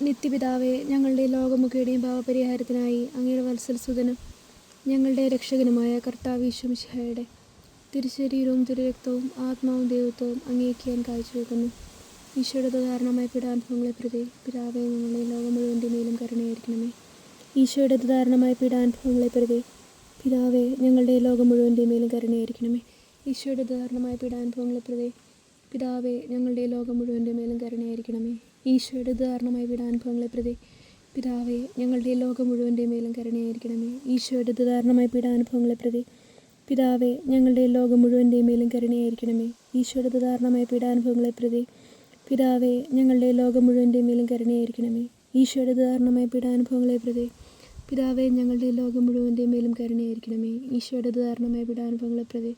നിത്യപിതാവേ ഞങ്ങളുടെ ലോകമുഖയുടെയും പാവപരിഹാരത്തിനായി അങ്ങയുടെ വത്സൽസുതനും ഞങ്ങളുടെ രക്ഷകനുമായ കർത്താവീശ്വമിശിഹായുടെ തിരുശരീരവും തിരുരക്തവും ആത്മാവും ദൈവത്വവും ഞാൻ കാഴ്ചവെക്കുന്നു. ഈശോയുടെ ധാരണമായ പീഡാനുഭവങ്ങളെ പ്രതി പിതാവേ ഞങ്ങളെ ലോകം മുഴുവന്റെ മേലും കരുണയായിരിക്കണമേ. ഈശോയുടെ ധാരണമായ പീഡാനുഭവങ്ങളെ പ്രതി പിതാവേ ഞങ്ങളുടെ ലോകം മുഴുവന്റെ മേലും കരുണയായിരിക്കണമേ. ഈശോയുടെ ധാരണമായ പീഡാനുഭവങ്ങളെ പ്രതി പിതാവേ ഞങ്ങളുടെ ലോകം മുഴുവന്റെ മേലും കരുണയായിരിക്കണമേ. ഈശോയുടെ ധാരണമായ പീഡാനുഭവങ്ങളെ പ്രതി പിതാവേ ഞങ്ങളുടെ ലോകം മുഴുവന്റെ മേലും കരുണയായിരിക്കണമേ. ഈശോയുടെ ധാരണമായ പീഡാനുഭവങ്ങളെ പ്രതി പിതാവേ ഞങ്ങളുടെ ലോകം മുഴുവന്റെ മേലും കരുണയായിരിക്കണമേ. ഈശോയുടെ ധാരണമായ പീഡാനുഭവങ്ങളെ പ്രതി പിതാവേ ഞങ്ങളുടെ ലോകം മുഴുവന്റെ മേലും കരുണയായിരിക്കണമേ. ഈശോയുടെ ധാരണമായ പീഡാനുഭവങ്ങളെ പ്രതി പിതാവേ ഞങ്ങളുടെ ലോകം മുഴുവന്റെ മേലും കരുണയായിരിക്കണമേ. ഈശോയുടെ ധാരണമായ പീഡാനുഭവങ്ങളെ പ്രതി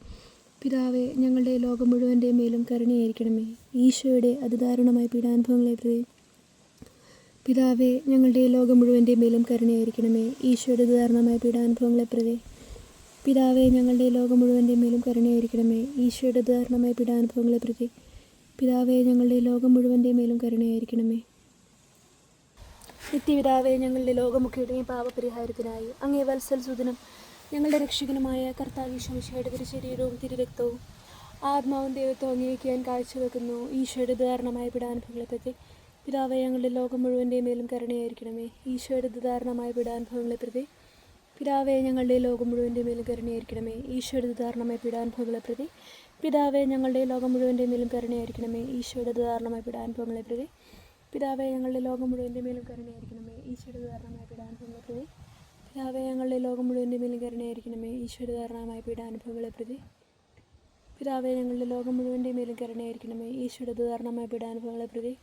പിതാവേ ഞങ്ങളുടെ ലോകം മുഴുവന്റെ മേലും കരുണയായിരിക്കണമേ. ഈശോയുടെ അതിദാരുണമായ പീഡാനുഭവങ്ങളെ പ്രതി പിതാവെ ഞങ്ങളുടെ ലോകം മുഴുവന്റെ മേലും കരുണയായിരിക്കണമേ. ഈശോയുടെ അതിദാരുണമായ പീഡാനുഭവങ്ങളെ പ്രതി പിതാവെ ഞങ്ങളുടെ ലോകം മുഴുവന്റെ മേലും കരുണയായിരിക്കണമേ. ഈശോയുടെ അതിദാരുണമായ പീഡാനുഭവങ്ങളെ പ്രതി പിതാവെ ഞങ്ങളുടെ ലോകം മുഴുവന്റെ മേലും കരുണയായിരിക്കണമേ. നിത്യപിതാവെ ഞങ്ങളുടെ ലോകമുഖയുടെയും പാപപരിഹാരത്തിനായി അങ്ങേ വത്സൽ സുതനും ഞങ്ങളുടെ രക്ഷകനുമായ കർത്താവിശ്വമിശയുടെ തിരുശരീരവും തിരുരക്തവും ആത്മാവും ദൈവത്വം അംഗീകരിക്കാൻ കാഴ്ചവെക്കുന്നു. ഈശോയുടെ ധാരണമായ പിടാനുഭവങ്ങളെപ്പറ്റി പ്രതി പിതാവേ ഞങ്ങളുടെ ലോകം മുഴുവന്റെ മേലും കരുണയായിരിക്കണമേ. ഈശോയുടെ ധാരണമായ പിടാനുഭവങ്ങളെപ്പറ്റി പിതാവെ ഞങ്ങളുടെ ലോകം മുഴുവന്റെ മേലും കരുണയായിരിക്കണമേ. ഈശോയുടെ ധാരണമായ പിടാനുഭവങ്ങളെ പ്രതി പിതാവെ ഞങ്ങളുടെ ലോകം മുഴുവന്റെ മേലും കരുണയായിരിക്കണമേ. ഈശോയുടെ ധാരണമായ പിടാനുഭവങ്ങളെ പ്രതി പിതാവെ ഞങ്ങളുടെ ലോകം മുഴുവന്റെ മേലും കരുണയായിരിക്കണമേ. ഈശോയുടെ ധാരണമായ പീഡാനുഭവങ്ങളെ പിതാവേ ഞങ്ങളുടെ ലോകം മുഴുവന്റെ മേലും കരുണയായിരിക്കണമേ. ഈശോയുടെ ധാരണമായ പീഡാനുഭവങ്ങളെ പ്രതി. പിതാവേ ഞങ്ങളുടെ ലോകം മുഴുവന്റെ മേലും കരുണയായിരിക്കണമേ. ഈശോയുടെ ധാരണമായ പീഡാനുഭവങ്ങളെ പ്രതി.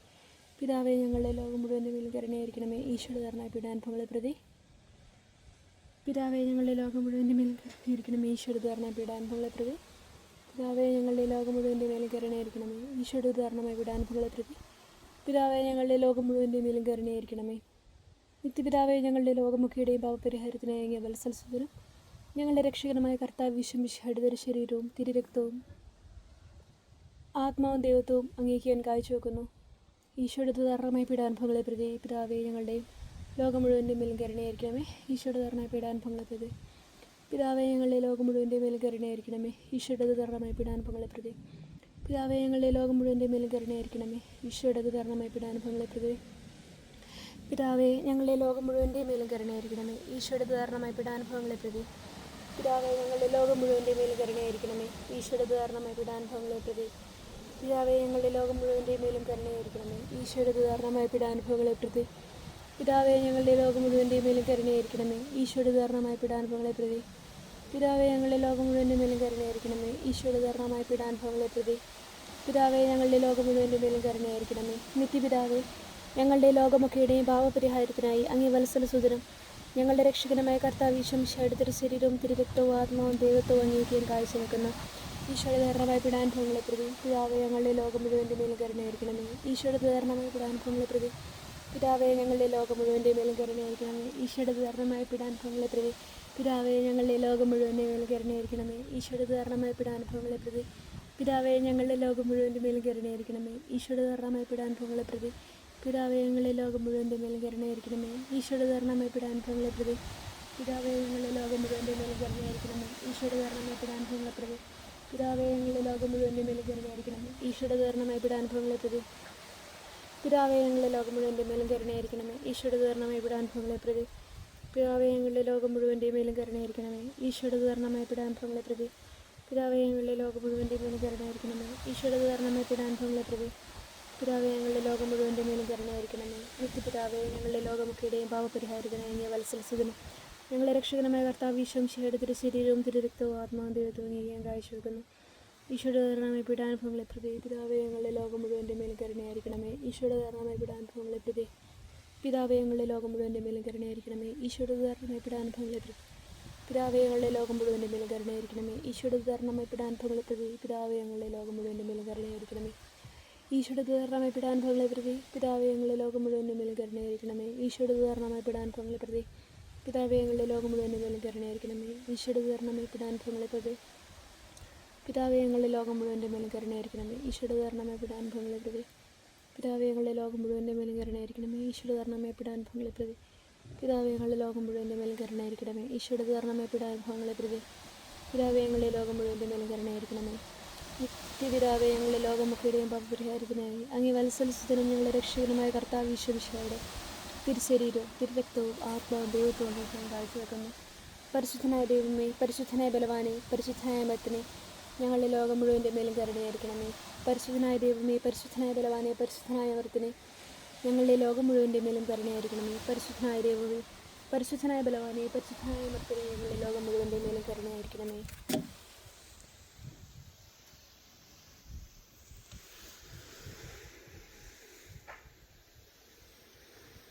പിതാവേ ഞങ്ങളുടെ ലോകം മുഴുവന്റെ മേലും കരുണയായിരിക്കണമേ. ഈശോയുടെ ധാരണമായ പീഡാനുഭവങ്ങളെ പ്രതി. പിതാവേ ഞങ്ങളുടെ ലോകം മുഴുവന്റെ മേലും കരുണയായിരിക്കണമേ. ഈശോയുടെ ധാരണമായ പീഡാനുഭവങ്ങളെ പ്രതി. പിതാവേ ഞങ്ങളുടെ ലോകം മുഴുവന്റെ മേലും കരുണയായിരിക്കണമേ. ഈശോയുടെ ധാരണമായ പീഡാനുഭവങ്ങളെ പ്രതി. പിതാവേ ഞങ്ങളുടെ ലോകം മുഴുവന്റെ മേലും കരുണയായിരിക്കണമേ. നിത്യപിതാവേ ഞങ്ങളുടെ ലോകമുഖിയുടെയും പാപപരിഹാരത്തിനായി വത്സൽസുതനും ഞങ്ങളുടെ രക്ഷകരമായ കർത്താവ് വിശ്വമിശയുടെ ശരീരവും തിരുരക്തവും ആത്മാവും ദൈവത്വവും അങ്ങേക്കാൻ കാഴ്ചവെക്കുന്നു. ഈശോയുടെ ധാരണമായ പീഡാനുഭവങ്ങളെ പ്രതി പിതാവെ ഞങ്ങളുടെയും ലോകം മുഴുവന്റെ മേലും കരുണയായിരിക്കണമേ. ഈശോയുടെ ധാരണമായ പീഡാനുഭവങ്ങളെ പ്രതി പിതാവെ ഞങ്ങളുടെ ലോകം മുഴുവന്റെ മേലും കരുണയായിരിക്കണമേ. ഈശോയുടെ ധാരണമായ പീഡാനുഭവങ്ങളെ പ്രതി പിതാവെ ഞങ്ങളുടെ ലോകം മുഴുവന്റെ മേലും കരുണയായിരിക്കണമേ. ഈശോയുടെ ധാരണമായ പീഡാനുഭവങ്ങളെ പ്രതി പിതാവേ ഞങ്ങളുടെ ലോകം മുഴുവന്റെ മേലും കരുണയായിരിക്കണമേ. ഈശോയുടെ ധാരണമായ പിടാനുഭവങ്ങളെ പ്രതി. പിതാവേ ഞങ്ങളുടെ ലോകം മുഴുവന്റെ മേലും കരുണയായിരിക്കണമേ. ഈശോയുടെ ധാരണമായ പിടാനുഭവങ്ങളെ പ്രതി. പിതാവേ ഞങ്ങളുടെ ലോകം മുഴുവന്റെ മേലും കരുണയായിരിക്കണമേ. ഈശോയുടെ ധാരണമായ പിടാനുഭവങ്ങളെ പ്രതി. പിതാവേ ഞങ്ങളുടെ ലോകം മുഴുവന്റെ മേലും കരുണയായിരിക്കണമേ. ഈശോയുടെ ധാരണമായ പിടാനുഭവങ്ങളെ പ്രതി. പിതാവേ ഞങ്ങളുടെ ലോകം മുഴുവന്റെ മേലും കരുണയായിരിക്കണമേ. ഈശോയുടെ ധാരണമായ പിടാനുഭവങ്ങളെ പ്രതി. പിതാവേ ഞങ്ങളുടെ ലോകം മുഴുവന്റെ മേലും കരുണയായിരിക്കണമേ. നിത്യപിതാവേ ഞങ്ങളുടെ ലോകമൊക്കെയുടെയും ഭാവപരിഹാരത്തിനായി അങ്ങേ വത്സല വത്സലസുതനും ഞങ്ങളുടെ രക്ഷകനമായ കർത്താവ് ഈശ്വമിശയുടെ തിരുശരീരവും തിരുരക്തവും ആത്മാവും ദൈവത്വവും അംഗീകരിക്കാൻ കാഴ്ചവെക്കുന്ന ഈശോയുടെ ധാരണമായ പീഡാനുഭവങ്ങളെ പ്രതി. പിതാവെ ഞങ്ങളുടെ ലോകം മുഴുവന്റെ മേലും കരുണയായിരിക്കണമേ. ഈശോയുടെ ധാരണമായ പീഡാനുഭവങ്ങളെ പ്രതി. പിതാവെ ഞങ്ങളുടെ ലോകം മുഴുവന്റെ മേലും കരുണയായിരിക്കണമേ. ഈശോയുടെ ധാരണമായ പീഡാനുഭവങ്ങളെ പ്രതി. പിതാവെ ഞങ്ങളുടെ ലോകം മുഴുവന്റെ മേലും കരുണയായിരിക്കണമേ. ഈശോയുടെ ധാരണമായ പീഡാനുഭവങ്ങളെ പ്രതി. പിതാവെ ഞങ്ങളുടെ ലോകം മുഴുവന്റെ മേലും കരുണയായിരിക്കണമേ. ഈശോയുടെ ധാരണമായ പീഡാനുഭവങ്ങളെ പ്രതി. പിതാവേ ഞങ്ങളുടെ ലോകം മുഴുവന്റെ മേൽ കരുണയായിരിക്കണമേ. ഈശോയുടെ ധാരണമായ പിടാനുഭവങ്ങളെ പ്രതി. പിതാവയങ്ങളെ ലോകം മുഴുവന്റെ മേൽ കരുണയായിരിക്കണമേ. ഈശോയുടെ ധാരണമായ പിടാനുഭവങ്ങളെ പ്രതി. പിതാവയങ്ങളെ ലോകം മുഴുവന്റെ മേൽ കരുണയായിരിക്കണമേ. ഈശോയുടെ ധാരണമായ പിടാനുഭവങ്ങളെ പ്രതി. പിതാവയങ്ങളെ ലോകം മുഴുവന്റെ മേലും കരുണയായിരിക്കണമേ. ഈശോയുടെ ധാരണമായ പിടാനുഭവങ്ങളെ പ്രതി. പിതാവയങ്ങളിലെ ലോകം മുഴുവന്റെ മേലും കരുണയായിരിക്കണമേ. ഈശോയുടെ ധാരണമായ പിടാനുഭവങ്ങളെ പ്രതി. പിതാവയങ്ങളിലെ ലോകം മുഴുവന്റെ മേലും കരുണയായിരിക്കണമേ. ഈശോയുടെ ധാരണമായ പിടാനുഭവങ്ങളെ പ്രതി. പിതാവേ ഞങ്ങളുടെ ലോകം മുഴുവന്റെ മേലും കരുണയായിരിക്കണമേ നിത്യപിതാവേ ഞങ്ങളുടെ ലോകമൊക്കെയുടെയും പാവപരിഹാരത്തിനായി അങ്ങേ ഞങ്ങളെ ഞങ്ങളുടെ രക്ഷകനമായ കർത്താവ് ഈശ്വംശയുടെ തിരുശരീരവും തിരുരക്തവും ആത്മാവും ദൈവത്വവും നീക്കാൻ കാഴ്ചവെക്കുന്നു. ഈശോയുടെ കാരണമായി പീഡാനുഭവങ്ങളെ പ്രതി പിതാവേ ഞങ്ങളുടെ ലോകം മുഴുവന്റെ മേലും കരുണയായിരിക്കണമേ ഈശോയുടെ കാരണമായി പീഡാനുഭവങ്ങളെ പ്രതി പിതാവേ ഞങ്ങളുടെ ലോകം മുഴുവന്റെ മേലും കരുണയായിരിക്കണമേ ഈശോയുടെ ധാരണമായ പീഡാനുഭവങ്ങളെ പ്രതി പിതാവേ ഞങ്ങളുടെ ലോകം മുഴുവന്റെ മേലും കരുണയായിരിക്കണമേ ഈശോയുടെ ധാരണമായ പീഡാനുഭവങ്ങളെ പ്രതി പിതാവേ ഞങ്ങളുടെ ലോകം മുഴുവന്റെ മേലും കരുണയായിരിക്കണമേ ഈശോയുടെ ധാരണമായ പീഡാനുഭവങ്ങളെ പ്രതി പിതാവേ ഞങ്ങളുടെ ലോകം മുഴുവന്റെ മേലും കരുണയായിരിക്കണമേ. ഈശോയുടെ ധാരണമായ പീഡാനുഭവങ്ങളെ പ്രതി പിതാവേ ഞങ്ങളുടെ ലോകം മുഴുവന്റെ മേലും കരുണയായിരിക്കണമേ. ഈശോയുടെ ധാരണമായ പീഡാനുഭവങ്ങളെ പ്രതി പിതാവേ ഞങ്ങളുടെ ലോകം മുഴുവന്റെ മേലും കരുണയായിരിക്കണമേ. ഈശോയുടെ ധാരണമായ പീഡാനുഭവങ്ങളെ പ്രതി പിതാവേ ഞങ്ങളുടെ ലോകം മുഴുവന്റെ മേലും കരുണയായിരിക്കണമേ. ഈശോയുടെ ധർണമേ പീഡാനുഭവങ്ങളെ പ്രതി പിതാവേ ഞങ്ങളുടെ ലോകം മുഴുവന്റെ മേലും കരുണയായിരിക്കണമേ. ഈശോയുടെ പീഡാനുഭവങ്ങളെ പ്രതി പിതാവേ ഞങ്ങളുടെ ലോകം മുഴുവന്റെ മേലും കരുണയായിരിക്കണമേ. നിത്യപിതാവേ ഞങ്ങളെ ലോകമൊക്കെയുടെയും പാപപരിഹാരത്തിനായി അങ്ങേ വത്സലസുതനും ഞങ്ങളുടെ രക്ഷകനുമായ കർത്താവ് ഈശ്വരിശയുടെ തിരുശരീരവും തിരുരക്തവും ആത്മാവും ദൈവത്തോടും ഞാൻ കാഴ്ചവെക്കുന്നു. പരിശുദ്ധനായ ദൈവമേ പരിശുദ്ധനായ ബലവാനെ പരിശുദ്ധനായ മത്തിനെ ഞങ്ങളുടെ ലോകം മുഴുവന്റെ മേലും കരുണയായിരിക്കണമേ. പരിശുദ്ധനായ ദൈവമേ പരിശുദ്ധനായ ബലവാനെ പരിശുദ്ധനായ മർത്തിനെ ഞങ്ങളുടെ ലോകം മുഴുവന്റെ മേലും കരുണയായിരിക്കണമേ. പരിശുദ്ധനായ ദൈവമേ പരിശുദ്ധനായ ബലവാനെ പരിശുദ്ധനായ മർത്തിനെ ഞങ്ങളുടെ ലോകം മുഴുവന്റെ മേലും കരുണയായിരിക്കണമേ.